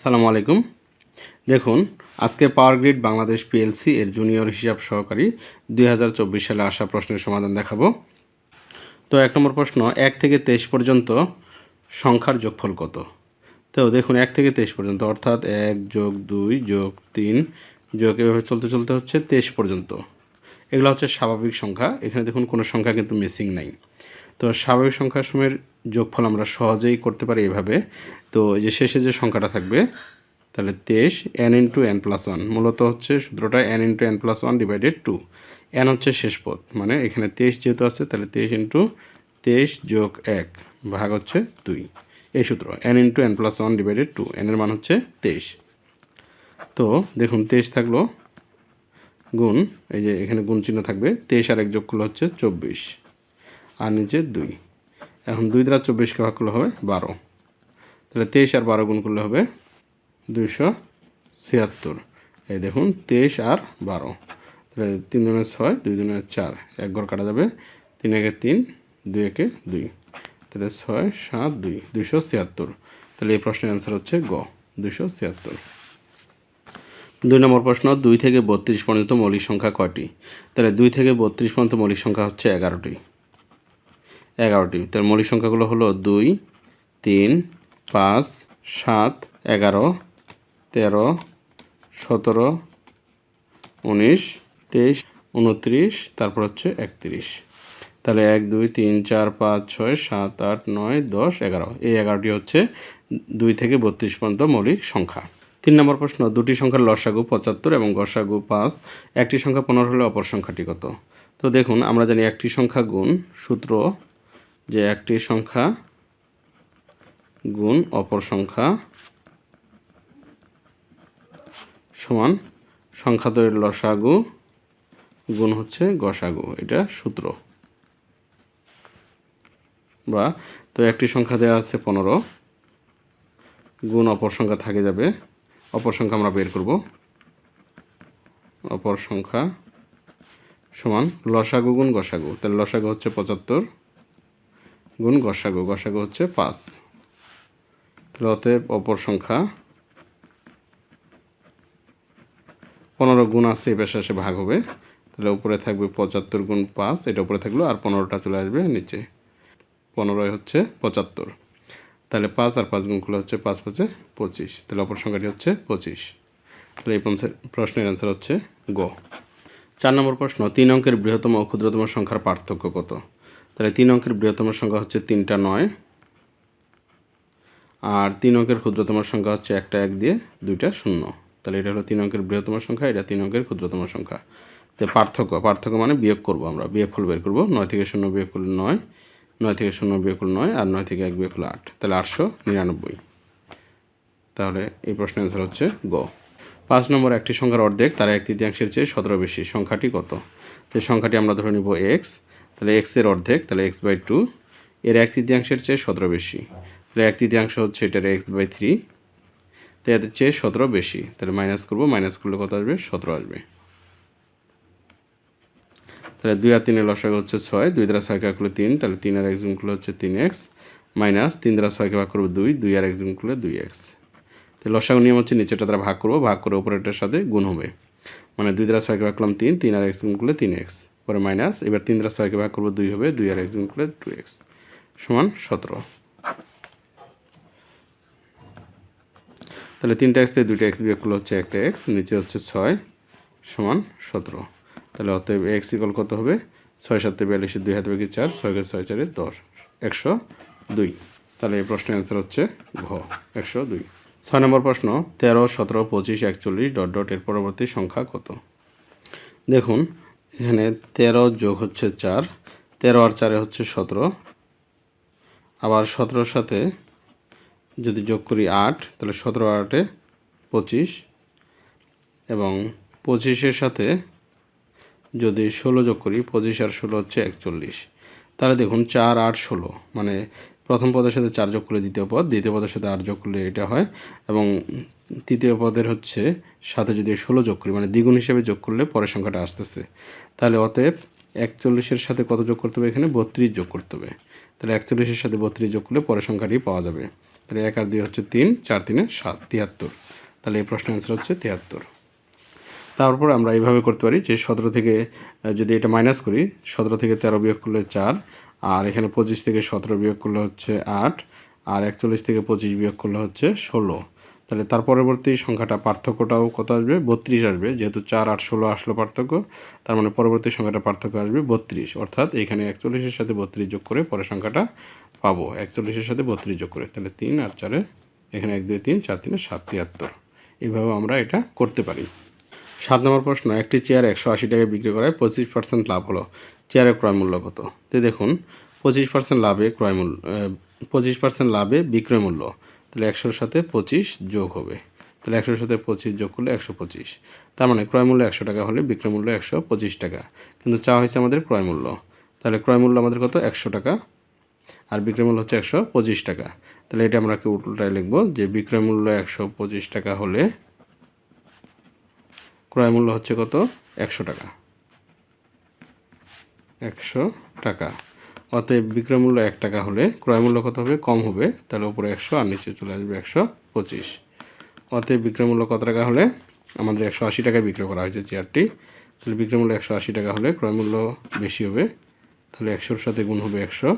আসসালামু আলাইকুম। দেখুন, আজকে পাওয়ার গ্রিড বাংলাদেশ পিএলসি এর জুনিয়র হিসাব সহকারী দুই হাজার চব্বিশ সালে আসা প্রশ্নের সমাধান দেখাবো। তো এক নম্বর প্রশ্ন, এক থেকে তেইশ পর্যন্ত সংখ্যার যোগফল কত? তো দেখুন, এক থেকে তেইশ পর্যন্ত, অর্থাৎ এক যোগ দুই যোগ তিন যোগ এভাবে চলতে চলতে হচ্ছে তেইশ পর্যন্ত। এগুলো হচ্ছে স্বাভাবিক সংখ্যা। এখানে দেখুন, কোনো সংখ্যা কিন্তু মিসিং নাই। তো স্বাভাবিক সংখ্যার সময়ের যোগফল আমরা সহজেই করতে পারি এভাবে। তো এই যে শেষে যে সংখ্যাটা থাকবে, তাহলে তেইশ N into N plus one মূলত হচ্ছে সূত্রটা N into N plus one divided two N হচ্ছে শেষ পদ মানে এখানে তেইশ যেহেতু আছে, তাহলে তেইশ ইন্টু তেইশ যোগ এক ভাগ হচ্ছে দুই। এই সূত্র N into N plus one divided two এনের মান হচ্ছে তেইশ। তো দেখুন, তেইশ থাকল, গুণ, এই যে এখানে গুণ চিহ্ন থাকবে, তেইশ আর এক যোগ করলে হচ্ছে চব্বিশ। আর নিচে দুই। এখন দুই দ্বারা চব্বিশকে ভাগ করলে হবে বারো। তাহলে তেইশ আর বারো গুণ করলে হবে দুইশো ছিয়াত্তর। এই দেখুন, তেইশ আর বারো। তাহলে তিন দিনের ছয়, দুই দিনের চার। এক ঘর কাটা যাবে তিন একে তিন, দুই একে দুই। তাহলে ছয়, সাত, দুই, দুইশো ছিয়াত্তর। তাহলে এই প্রশ্নের অ্যান্সার হচ্ছে গ, দুইশো ছিয়াত্তর। দুই নম্বর প্রশ্ন, দুই থেকে বত্রিশ পর্যন্ত মৌলিক সংখ্যা কয়টি? তাহলে দুই থেকে বত্রিশ পর্যন্ত মৌলিক সংখ্যা হচ্ছে এগারোটি। এগারোটি। তার মৌলিক সংখ্যাগুলো হলো দুই, তিন, পাঁচ, সাত, এগারো, তেরো, সতেরো, উনিশ, তেইশ, উনত্রিশ, তারপর হচ্ছে একত্রিশ। তাহলে এক, দুই, তিন, চার, পাঁচ, ছয়, সাত, আট, নয়, দশ, এগারো। এই এগারোটি হচ্ছে দুই থেকে বত্রিশ পর্যন্ত মৌলিক সংখ্যা। তিন নম্বর প্রশ্ন, দুটি সংখ্যার লসাগু পঁচাত্তর এবং গসাগু পাঁচ। একটি সংখ্যা পনেরো হলে অপর সংখ্যাটি কত? তো দেখুন, আমরা জানি একটি সংখ্যা গুণ সূত্র যে একটি সংখ্যা গুণ অপর সংখ্যা সমান সংখ্যা তৈরির লসাগু গুণ হচ্ছে গসাগু, এটা সূত্র। বা, তো একটি সংখ্যা দেওয়া আছে পনেরো, গুণ অপর সংখ্যা থাকে যাবে, অপর সংখ্যা আমরা বের করব। অপর সংখ্যা সমান লসাগু গুণ গসাগু, তাহলে লসাগু হচ্ছে পঁচাত্তর গুণ গসাগু। গসাগু হচ্ছে পাঁচ। অতএব অপর সংখ্যা পনেরো গুণ আছে এই পাশে ভাগ হবে। তাহলে উপরে থাকবে পঁচাত্তর গুণ পাঁচ, এটা উপরে থাকল, আর পনেরোটা চলে আসবে নিচে। পনেরোই হচ্ছে পঁচাত্তর। তাহলে পাঁচ আর পাঁচ গুণ করলে হচ্ছে পাঁচ পাঁচে পঁচিশ। তাহলে অপর সংখ্যাটি হচ্ছে পঁচিশ। তাহলে এই প্রশ্নের অ্যান্সার হচ্ছে গ। চার নম্বর প্রশ্ন, তিন অঙ্কের বৃহত্তম ও ক্ষুদ্রতম সংখ্যার পার্থক্য কত? তাহলে তিন অঙ্কের বৃহত্তম সংখ্যা হচ্ছে তিনটা নয়। আর তিন অঙ্কের ক্ষুদ্রতম সংখ্যা হচ্ছে একটা, এক দিয়ে দুইটা শূন্য। তাহলে এটা হলো তিন অঙ্কের বৃহত্তম সংখ্যা, এটা তিন অঙ্কের ক্ষুদ্রতম সংখ্যা। তো পার্থক্য পার্থক্য মানে বিয়োগ করব আমরা বিয়োগফল বের করব, নয় থেকে শূন্য বিয়োগ করলে নয় নয় থেকে শূন্য বিয়োগ করলে নয়, আর নয় থেকে এক বিয়োগ করলে আট। তাহলে আটশো নিরানব্বই। তাহলে এই প্রশ্নের অ্যান্সার হচ্ছে গ। পাঁচ নম্বর একটি সংখ্যার অর্ধেক, তার এক তৃতীয়াংশের চেয়ে সতেরো বেশি। সংখ্যাটি কত? সংখ্যাটি আমরা ধরে নিব এক্স তাহলে এক্সের অর্ধেক, তাহলে এক্স বাই টু এর এক তৃতীয়াংশের চেয়ে সতেরো বেশি। তাহলে এক তৃতীয়াংশ হচ্ছে এটার এক্স বাই থ্রি তো এদের চেয়ে সতেরো বেশি। তাহলে মাইনাস করব মাইনাস করলে কত আসবে? সতেরো আসবে। তাহলে দুই আর তিনের লসাগু হচ্ছে ছয়, দুই দ্বারা ছয়কে ভাগ করলে তিন, তাহলে তিন আর এক গুণ করলে হচ্ছে তিন এক্স মাইনাস তিন দ্বারা ছয়কে ভাগ করব দুই দুই আর এক গুণ করলে দুই এক্স তো লসাগু নিয়ম হচ্ছে নিচেটা দ্বারা ভাগ করব, ভাগ করে উপরেরটার সাথে গুণ হবে। মানে দুই দ্বারা ছয়কে ভাগ করলাম তিন তিন আর এক্স গুণ করলে তিন এক্স পরে মাইনাস, এবার তিন দ্বারা ছয়কে ভাগ করব দুই হবে, দুই আর এক্স গুণ করলে টু এক্স সমান সতেরো। তাহলে তিনটা এক্স থেকে দুইটা এক্স বিয়োগ করলে হচ্ছে একটা এক্স, নিচে হচ্ছে ছয় সমান সতেরো। তাহলে অতএব এক্স ইকল কত হবে? ছয় সাতে বিয়াল্লিশের দুই হাতে বাকি চার ছয় ছয় চারে দশ। একশো দুই। তাহলে এই প্রশ্নের অ্যান্সার হচ্ছে ঘ, একশো দুই। ছয় নম্বর প্রশ্ন, তেরো, সতেরো, পঁচিশ, একচল্লিশ, ডট ডট, এর পরবর্তী সংখ্যা কত? দেখুন এখানে তেরো যোগ হচ্ছে চার, তেরো আর চারে হচ্ছে সতেরো। আবার সতেরোর সাথে যদি যোগ করি আট, তাহলে সতেরো আটে পঁচিশ। এবং পঁচিশের সাথে যদি ষোলো যোগ করি, পঁচিশ আর ষোলো হচ্ছে একচল্লিশ। তাহলে দেখুন চার আট ষোলো মানে প্রথম পদের সাথে চার যোগ করলে দ্বিতীয় পদ, দ্বিতীয় পদের সাথে আট যোগ করলে এটা হয়। এবং তৃতীয় পদের হচ্ছে সাথে যদি ষোলো যোগ করি মানে দ্বিগুণ হিসেবে যোগ করলে পরের সংখ্যাটা আসতেছে। তাহলে অতএব একচল্লিশের সাথে কত যোগ করতে হবে এখানে? বত্রিশ যোগ করতে হবে। তাহলে একচল্লিশের সাথে বত্রিশ যোগ করলে পরের সংখ্যাটি পাওয়া যাবে। তাহলে এক আর দুই হচ্ছে তিন, চার তিনে সাত, তিয়াত্তর। তাহলে এই প্রশ্নের অ্যান্সার হচ্ছে তিয়াত্তর। তারপর আমরা এইভাবে করতে পারি যে সতেরো থেকে যদি এটা মাইনাস করি, সতেরো থেকে তেরো বিয়োগ করলে চার, আর এখানে পঁচিশ থেকে সতেরো বিয়োগ করলে হচ্ছে আট, আর একচল্লিশ থেকে পঁচিশ বিয়োগ করলে হচ্ছে ষোলো। তাহলে তার পরবর্তী সংখ্যাটা পার্থক্যটাও কত আসবে? বত্রিশ আসবে। যেহেতু চার, আট, ষোলো আসলো পার্থক্য, তার মানে পরবর্তী সংখ্যাটা পার্থক্য আসবে বত্রিশ। অর্থাৎ এখানে একচল্লিশের সাথে বত্রিশ যোগ করে পরের সংখ্যাটা পাবো। একচল্লিশের সাথে বত্রিশ যোগ করে। তাহলে তিন আর চারে, এখানে এক, দুই, তিন, চার, তিনে সাত, তিয়াত্তর। এইভাবে আমরা এটা করতে পারি। সাত নম্বর প্রশ্ন, একটি চেয়ার একশো আশি টাকায় বিক্রি করায় পঁচিশ পার্সেন্ট লাভ হলো। চেয়ারের ক্রয় মূল্য কত? তো দেখুন, পঁচিশ পার্সেন্ট লাভে ক্রয় মূল্য পঁচিশ পার্সেন্ট লাভে বিক্রয় মূল্য। তাহলে একশোর সাথে পঁচিশ যোগ হবে। তাহলে একশোর সাথে পঁচিশ যোগ করলে একশো পঁচিশ। তার মানে ক্রয় মূল্য একশো টাকা হলে বিক্রয় মূল্য একশো পঁচিশ টাকা। কিন্তু চাওয়া হয়েছে আমাদের ক্রয় মূল্য। তাহলে ক্রয় মূল্য আমাদের কত? একশো টাকা। আর বিক্রয় মূল্য হচ্ছে একশো পঁচিশ টাকা। তাহলে এটা আমরা উল্টোটায় লিখব যে বিক্রয় মূল্য একশো পঁচিশ টাকা হলে ক্রয় মূল্য হচ্ছে কত? একশো টাকা। একশো টাকা। অতএব বিক্রয় মূল্য এক টাকা হলে ক্রয় মূল্য কত হবে? কম হবে। তাহলে উপরে একশো আর নিচে চলে আসবে একশো পঁচিশ। অতএব বিক্রয় মূল্য কত টাকা হলে? আমাদের একশো আশি টাকায় বিক্রয় করা হয়েছে চেয়ারটি। তাহলে বিক্রয় মূল্য একশো আশি টাকা হলে ক্রয় মূল্য বেশি হবে। তাহলে একশোর সাথে গুণ হবে একশো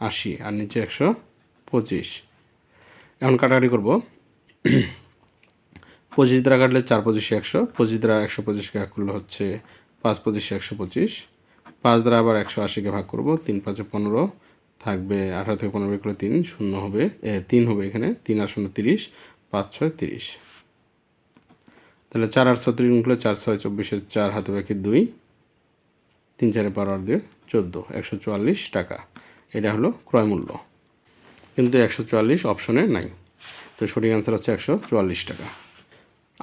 আশি আর নিচে একশো পঁচিশ। এখন কাটাকাটি করব। পঁচিশ দ্বারা কাটলে চার পঁচিশে একশো, পঁচিশ দ্বারা একশো পঁচিশকে ভাগ করলে হচ্ছে পাঁচ পঁচিশে একশো পঁচিশ। পাঁচ দ্বারা আবার একশো আশিকে ভাগ করব, তিন পাঁচে পনেরো থাকবে আঠারো থেকে পনেরো করলে তিন, শূন্য হবে তিন হবে এখানে, তিন আর শূন্য তিরিশ, পাঁচ ছয় তিরিশ। তাহলে চার আর ছত্রিশ গুণ করলে চার ছয় চব্বিশের চার হাতে বাকি দুই, তিন চারে বারো আর দুই চোদ্দ, একশো চুয়াল্লিশ টাকা। এটা হলো ক্রয় মূল্য। কিন্তু একশো চুয়াল্লিশ অপশনে নাই। তো সঠিক অ্যান্সার হচ্ছে একশো চুয়াল্লিশ টাকা।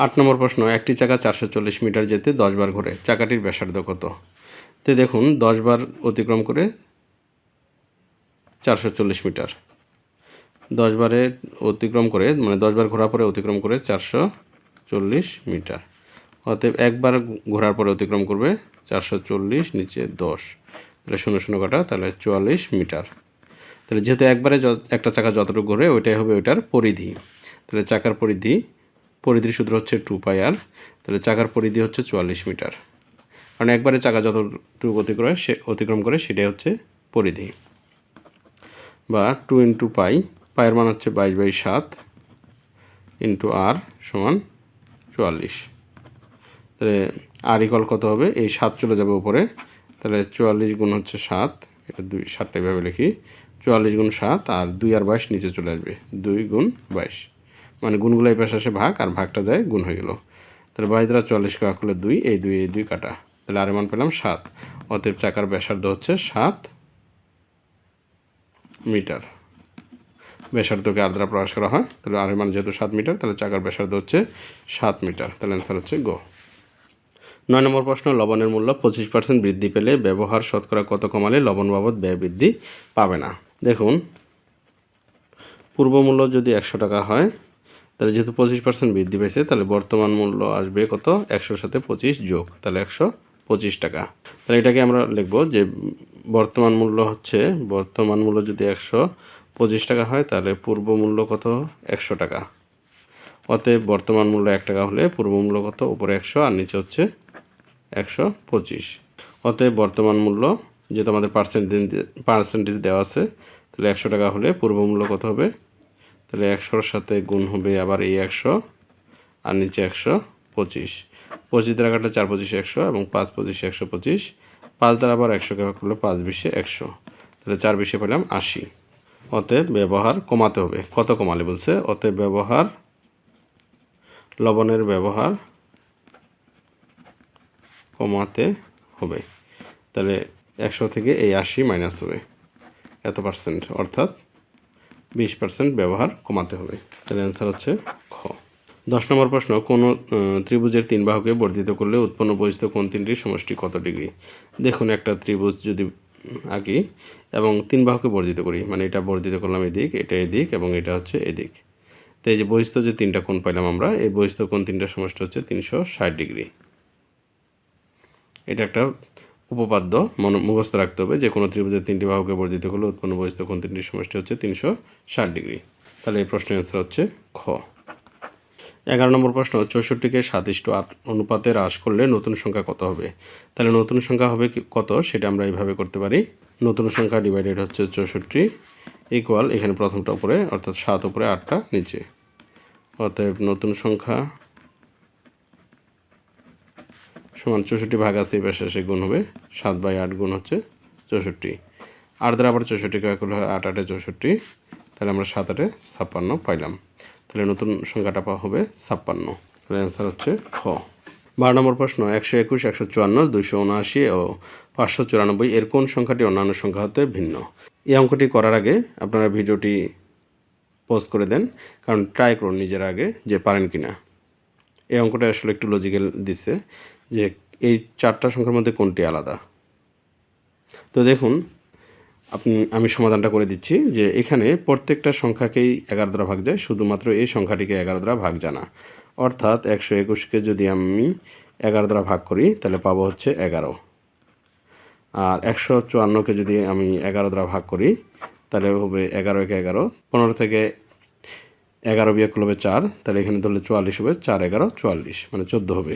আট নম্বর প্রশ্ন, একটি চাকা চারশো চল্লিশ মিটার যেতে দশ বার ঘোরে, চাকাটির ব্যাসার্ধ কত? তো দেখুন দশ বার অতিক্রম করে চারশো চল্লিশ মিটার। দশ বারে অতিক্রম করে মানে দশ বার ঘোরার পরে অতিক্রম করে চারশো চল্লিশ মিটার। অতএব একবার ঘোরার পরে অতিক্রম করবে চারশো চল্লিশ নিচে দশ। তাহলে শূন্য শূন্য কাটা, তাহলে চুয়াল্লিশ মিটার। তাহলে যেহেতু একবারে একটা চাকা যতটুকু ঘোরে, ওইটাই হবে ওইটার পরিধি। তাহলে চাকার পরিধি, পরিধির সূত্র হচ্ছে টু পাই আর। তাহলে চাকার পরিধি হচ্ছে চুয়াল্লিশ মিটার। কারণ একবারে চাকা যতটুকু অতিক্রম করে সে অতিক্রম করে সেটাই হচ্ছে পরিধি। বা টু ইন্টু পাই পায়ের মান হচ্ছে বাইশ বাই সাত ইন্টু আর সমান চুয়াল্লিশ। তাহলে আর ইকল কত হবে? এই সাত চলে যাবে উপরে। তাহলে চুয়াল্লিশ গুণ হচ্ছে সাত, এটা দুই, সাতটা এভাবে লিখি। চুয়াল্লিশ গুণ সাত আর দুই আর বাইশ নিচে চলে আসবে। দুই গুণ বাইশ। মানে গুণগুলো এই পাশে আসে ভাগ, আর ভাগটা যায় গুণ হয়ে গেল। তাহলে বাইশ দ্বারা চুয়াল্লিশকে ভাগ করলে দুই, এই দুই এই দুই কাটা। তাহলে আর মান পেলাম সাত। অতএব চাকার ব্যাসার্ধ হচ্ছে সাত মিটার। ব্যাসার্ধকে আর দ্বারা প্রকাশ করা হয়, তাহলে আর মান যেহেতু সাত মিটার, তাহলে চাকার ব্যাসার্ধ হচ্ছে সাত মিটার। তাহলে অ্যান্সার হচ্ছে গো নয় নম্বর প্রশ্ন, লবণের মূল্য পঁচিশ পার্সেন্ট বৃদ্ধি পেলে ব্যবহার শতকরা কত কমালে লবণ বাবদ ব্যয় বৃদ্ধি পাবে না? দেখুন, পূর্ব মূল্য যদি একশো টাকা হয়, তাহলে যেহেতু পঁচিশ পার্সেন্ট বৃদ্ধি পেয়েছে, তাহলে বর্তমান মূল্য আসবে কত? একশোর সাথে পঁচিশ যোগ, তাহলে একশো পঁচিশ টাকা। তাহলে এটাকে আমরা লিখব যে বর্তমান মূল্য হচ্ছে, বর্তমান মূল্য যদি একশো পঁচিশ টাকা হয়, তাহলে পূর্ব মূল্য কত? একশো টাকা। অতএব বর্তমান মূল্য এক টাকা হলে পূর্ব মূল্য কত? উপরে একশো, আর নিচে হচ্ছে একশো পঁচিশ। অতএব বর্তমান মূল্য, যেহেতু আমাদের পার্সেন্টেজ পার্সেন্টেজ দেওয়া আছে, তাহলে একশো টাকা হলে পূর্ব মূল্য কত হবে? তাহলে একশোর সাথে গুণ হবে আবার এই একশো, আর নিচে একশো পঁচিশ। পঁচিশ দ্বারা কাটলে চার পঁচিশে একশো এবং পাঁচ পঁচিশে একশো পঁচিশ। পাঁচ দ্বারা আবার একশোকে ভাগ করলে পাঁচ বিশে একশো। তাহলে চার বিশে পেলাম আশি। অতএব ব্যবহার কমাতে হবে। কত কমালে বলছে? অতএব ব্যবহার, লবণের ব্যবহার কমাতে হবে। তাহলে একশো থেকে এই আশি মাইনাস হবে। এত পার্সেন্ট অর্থাৎ বিশ পার্সেন্ট ব্যবহার কমাতে হবে। তাহলে অ্যান্সার হচ্ছে খ। দশ নম্বর প্রশ্ন, কোনো ত্রিভুজের তিন বাহুকে বর্ধিত করলে উৎপন্ন বহিস্থ কোন তিনটির সমষ্টি কত ডিগ্রি? দেখুন, একটা ত্রিভুজ যদি আঁকি এবং তিন বাহুকে বর্ধিত করি মানে এটা বর্ধিত করলাম এদিক, এটা এদিক এবং এটা হচ্ছে এদিক। তো এই যে বহিস্থ যে তিনটা কোণ পাইলাম আমরা, এই বহিস্থ কোণ তিনটার সমষ্টি হচ্ছে তিনশো ষাট ডিগ্রি। এটা একটা উপপাদ্য, মন, মুখস্থ রাখতে হবে, যে কোনো ত্রিভুজের তিনটি বাহুকে বর্ধিত করলে উৎপন্ন বহিস্থ কোণ তিনটির সমষ্টি হচ্ছে তিনশো ষাট ডিগ্রি। তাহলে এই প্রশ্নের অ্যান্সার হচ্ছে খ। এগারো নম্বর প্রশ্ন চৌষট্টিকে সাতিশ টু আট অনুপাতে হ্রাস করলে নতুন সংখ্যা কত হবে? তাহলে নতুন সংখ্যা হবে কত? সেটা আমরা এইভাবে করতে পারি। নতুন সংখ্যা ডিভাইডেড হচ্ছে চৌষট্টি ইকুয়াল এখানে প্রথমটা উপরে, অর্থাৎ সাত উপরে আটটা নিচে। অতএব নতুন সংখ্যা সমান চৌষট্টি ভাগ আছে এই পাশে গুণ হবে সাত বাই আট গুণ হচ্ছে চৌষট্টি। আট দ্বারা আবার চৌষট্টি কয়েক হলো আট আটে চৌষট্টি। তাহলে আমরা সাত আটে ছাপ্পান্ন পাইলাম। তাহলে নতুন সংখ্যাটা পাওয়া হবে ছাপ্পান্ন। তাহলে অ্যান্সার হচ্ছে খ। বারো নম্বর প্রশ্ন, একশো একুশ, একশো চুয়ান্ন, দুইশো উনআশি ও পাঁচশো চুরানব্বই এর কোন সংখ্যাটি অন্যান্য সংখ্যা হতে ভিন্ন? এই অঙ্কটি করার আগে আপনারা ভিডিওটি পজ করে দেন, কারণ ট্রাই করুন নিজের আগে যে পারেন কি না এই অঙ্কটা আসলে একটু লজিক্যাল দিছে যে এই চারটা সংখ্যার মধ্যে কোনটি আলাদা। তো দেখুন আপনি, আমি সমাধানটা করে দিচ্ছি যে এখানে প্রত্যেকটা সংখ্যাকেই এগারো দ্বারা ভাগ যায় শুধুমাত্র এই সংখ্যাটিকে এগারো দ্বারা ভাগ জানা। অর্থাৎ একশো একুশকে যদি আমি এগারো দ্বারা ভাগ করি, তাহলে পাবো হচ্ছে এগারো। আর একশো চুয়ান্নকে যদি আমি এগারো দ্বারা ভাগ করি, তাহলে হবে এগারো একে এগারো, পনেরো থেকে এগারো বিয়োগ করলে হবে চার, তাহলে এখানে ধরলে চুয়াল্লিশ হবে, চার এগারো চুয়াল্লিশ মানে চোদ্দ হবে।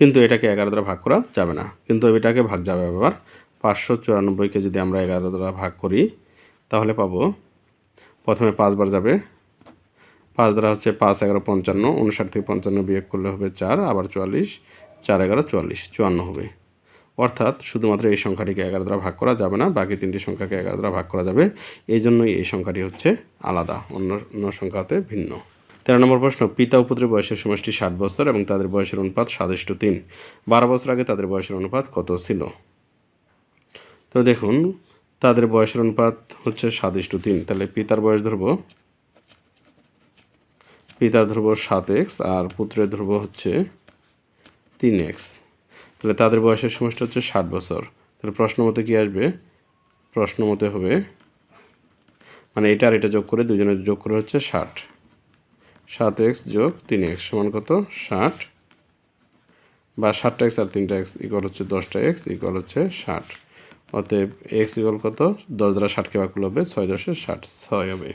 কিন্তু এটাকে এগারো দ্বারা ভাগ করা যাবে না। কিন্তু এটাকে ভাগ যাবে আবার পাঁচশো চুরানব্বইকে যদি আমরা এগারো দ্বারা ভাগ করি, তাহলে পাবো, প্রথমে পাঁচবার যাবে। পাঁচ দ্বারা হচ্ছে পাঁচ, এগারো, পঞ্চান্ন, উনষাট থেকে পঞ্চান্ন বিয়োগ করলে হবে চার, আবার চুয়াল্লিশ, চার, এগারো, চুয়াল্লিশ, চুয়ান্ন হবে। অর্থাৎ শুধুমাত্র এই সংখ্যাটিকে এগারো দ্বারা ভাগ করা যাবে না, বাকি তিনটি সংখ্যাকে এগারো দ্বারা ভাগ করা যাবে। এই জন্যই এই সংখ্যাটি হচ্ছে আলাদা, অন্য অন্য সংখ্যাতে ভিন্ন। তেরো নম্বর প্রশ্ন, পিতা ও পুত্রের বয়সের সমষ্টি ষাট বছর এবং তাদের বয়সের অনুপাত সাতাশ তিন। বারো বছর আগে তাদের বয়সের অনুপাত কত ছিল? তো দেখুন, তাদের বয়সের অনুপাত হচ্ছে সাতাশ তিন। তাহলে পিতার বয়স ধরবো। পিতার ধরবো সাত এক্স, আর পুত্রের ধরবো হচ্ছে তিন এক্স। তাহলে তাদের বয়সের সমষ্টি হচ্ছে ষাট বছর। তাহলে প্রশ্ন মতে কী আসবে? প্রশ্ন মতে হবে মানে এটা আর এটা যোগ করে দুজনের যোগ করে হচ্ছে ষাট। সাত এক্স যোগ তিন এক্স সমান কত? ষাট। বা ষাটটা এক্স আর তিনটা এক্স ইকুয়াল হচ্ছে দশটা এক্স ইকুয়াল হচ্ছে ষাট। অতএব এক্স ইকুয়াল কত? দশ দ্বারা ষাটকে ভাগ হবে ছয় দশে ষাট, ছয় হবে।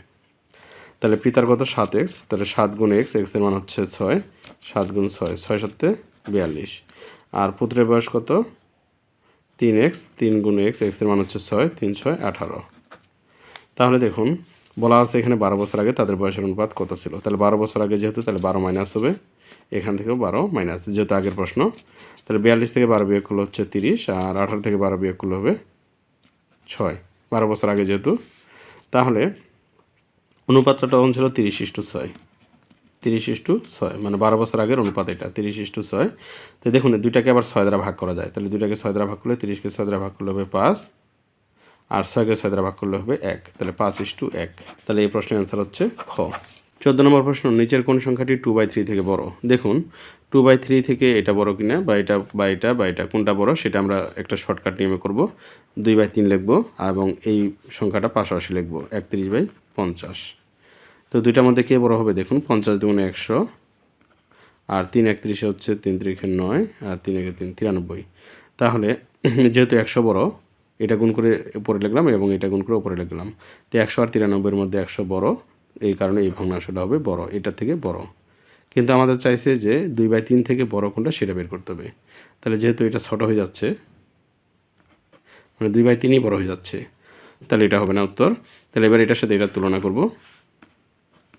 তাহলে পিতার কত? সাত এক্স। তাহলে সাত গুণ এক্স এক্সের মান হচ্ছে ছয়, সাত গুণ ছয় ছয় সাতে বিয়াল্লিশ। আর পুত্রের বয়স কত? তিন এক্স, তিন গুণ এক্স এক্সের মান হচ্ছে ছয়, তিন ছয় আঠারো। তাহলে দেখুন, বলা আছে এখানে বারো বছর আগে তাদের বয়সের অনুপাত কত ছিল? তাহলে বারো বছর আগে যেহেতু, তাহলে বারো মাইনাস হবে। এখান থেকেও বারো, মাইনাস, যেহেতু আগের প্রশ্ন, তাহলে বিয়াল্লিশ থেকে বারো বিয়োগ করলে হচ্ছে তিরিশ, আর আঠারো থেকে বারো বিয়োগ করলে হবে ছয়, বারো বছর আগে যেহেতু। তাহলে অনুপাতটা তখন ছিল তিরিশ ইস্টু ছয়, তিরিশ ইস্টু ছয় মানে বারো বছর আগের অনুপাত এটা, তিরিশ ইস্টু ছয়। তো দেখুন দুইটাকে আবার ছয় দ্বারা ভাগ করা যায়, তাহলে দুইটাকে ছয় দ্বারা ভাগ করলে তিরিশকে ছয় দ্বারা ভাগ করলে হবে পাঁচ, আর ছয়কে ছয় দ্বারা ভাগ করলে হবে এক, তাহলে পাঁচ ইস্টু এক। তাহলে এই প্রশ্নের অ্যান্সার হচ্ছে খ। চোদ্দ নম্বর প্রশ্ন, নিচের কোন সংখ্যাটি টু বাই থ্রি থেকে বড়? দেখুন টু বাই থ্রি থেকে এটা বড় কিনা, বা এটা বা এটা বা এটা কোনটা বড়, সেটা আমরা একটা শর্টকাট নিয়মে করব। দুই বাই তিন লিখব, এবং এই সংখ্যাটা পাশাপাশি লিখব, একত্রিশ বাই পঞ্চাশ। তো দুইটার মধ্যে কে বড় হবে? দেখুন, পঞ্চাশ দুগুণে একশো, আর তিন একত্রিশে হচ্ছে তিন তিরিখে নয়, আর তিন একে তিন তিরানব্বই। তাহলে, যেহেতু একশো বড়, এটা গুণ করে উপরে লিখলাম এবং এটা গুণ করে উপরে লিখলাম। তো একশো আর তিরানব্বইয়ের মধ্যে একশো বড় এই কারণে এই ভগ্নাংশটা হবে বড়, এটা থেকে বড়। কিন্তু আমাদের চাইছে যে দুই বাই তিন থেকে বড় কোনটা সেটা বের করতে হবে। তাহলে যেহেতু এটা ছোট হয়ে যাচ্ছে মানে দুই বাই তিনই বড় হয়ে যাচ্ছে, তাহলে এটা হবে না উত্তর। তাহলে এবার এটার সাথে এটা তুলনা করব।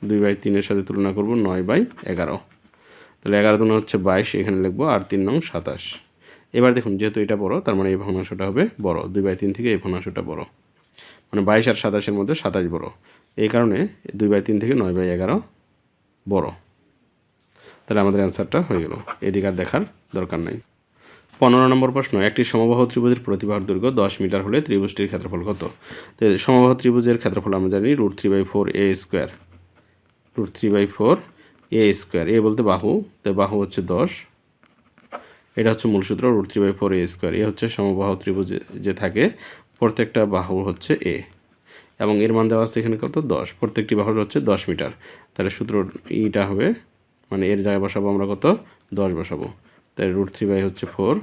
দুই বাই তিনের সাথে তুলনা করব নয় বাই এগারো। তাহলে এগারো দুনো হচ্ছে বাইশ, এখানে লিখব আর তিন নং সাতাশ। এবার দেখুন, যেহেতু এটা বড়, তার মানে এই ভগ্নাংশটা হবে বড়। দুই বাই তিন থেকে এই ভগ্নাংশটা বড়। মানে বাইশ আর সাতাশের মধ্যে সাতাশ বড়। এই কারণে দুই বাই তিন থেকে নয় বাই এগারো বড়। তাহলে আমাদের অ্যান্সারটা হয়ে গেল। এদিকে আর দেখার দরকার নাই। পনেরো নম্বর প্রশ্ন, একটি সমবাহ ত্রিভুজের প্রতিবাহুর দৈর্ঘ্য দশ মিটার হলে ত্রিভুজটির ক্ষেত্রফল কত? তো সমবাহ ত্রিভুজের ক্ষেত্রফল আমরা জানি root three by four A square. Root three by four A square. A বলতে বাহু, তো বাহু হচ্ছে দশ। এটা হচ্ছে মূল সূত্র, root three by four A square. A হচ্ছে সমবাহ ত্রিভুজ যে থাকে, প্রত্যেকটা বাহু হচ্ছে এ। এবং এর মান দেওয়া আছে এখানে কত? দশ। প্রত্যেকটি বাহুর হচ্ছে দশ মিটার। তাহলে সূত্র ইটা হবে মানে এর জায়গায় বসাবো আমরা কত? দশ বসাবো। তাই রুট থ্রি বাই হচ্ছে four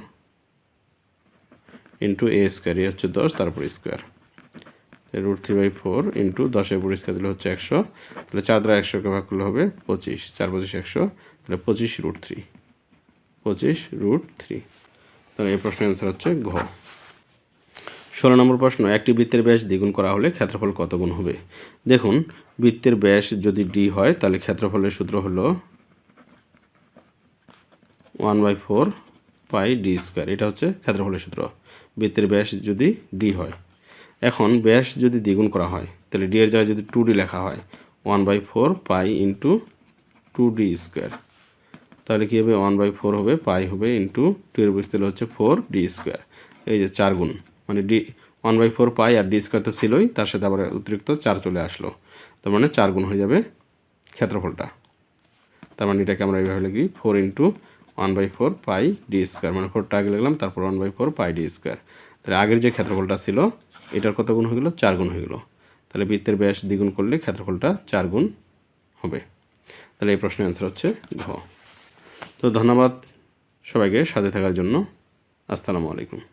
into A square, A হচ্ছে দশ, তারপর square. Root three by four into দশের উপর স্কোয়ার দিলে হচ্ছে একশো। তাহলে চার দ্বারা একশোকে ভাগ করলে হবে পঁচিশ। চার পঁচিশ একশো, তাহলে পঁচিশ রুট থ্রি। পঁচিশ রুট থ্রি। তাহলে এই প্রশ্নের অ্যান্সার হচ্ছে ঘ। ষোলো নম্বর প্রশ্ন, একটি বৃত্তের ব্যাস দ্বিগুণ করা হলে ক্ষেত্রফল কত গুণ হবে? দেখুন, বৃত্তের ব্যাস যদি ডি হয়, তাহলে ক্ষেত্রফলের সূত্র হলো one by four pi D square. এটা হচ্ছে ক্ষেত্রফলের সূত্র। বৃত্তের ব্যাস যদি ডি হয়, এখন ব্যাস যদি দ্বিগুণ করা হয়, তাহলে ডি এর জায়গায় যদি টু ডি লেখা হয়, one by four pi into two D square. তাহলে কী হবে? ওয়ান বাই ফোর হবে পাই হবে ইন্টু টু এর বুঝতে হচ্ছে ফোর ডি স্কোয়ার। এই যে চার গুণ। মানে D one by four pi R D square তো ছিলই, তার সাথে আবার অতিরিক্ত চার চলে আসলো। তার মানে চার গুণ হয়ে যাবে ক্ষেত্রফলটা। তার মানে এটাকে আমরা এইভাবে লিখি, four into one by four pi D square. মানে ফোরটা আগে লিখলাম, তারপর one by four pi D square. তাহলে আগের যে ক্ষেত্রফলটা ছিল, এটার কত গুণ হয়ে গেলো? চার গুণ হয়ে গেলো। তাহলে বৃত্তের ব্যাস দ্বিগুণ করলে ক্ষেত্রফলটা চার গুণ হবে। তাহলে এই প্রশ্নের অ্যান্সার হচ্ছে ঘ। তো ধন্যবাদ সবাইকে সাথে থাকার জন্য। আসসালামু আলাইকুম।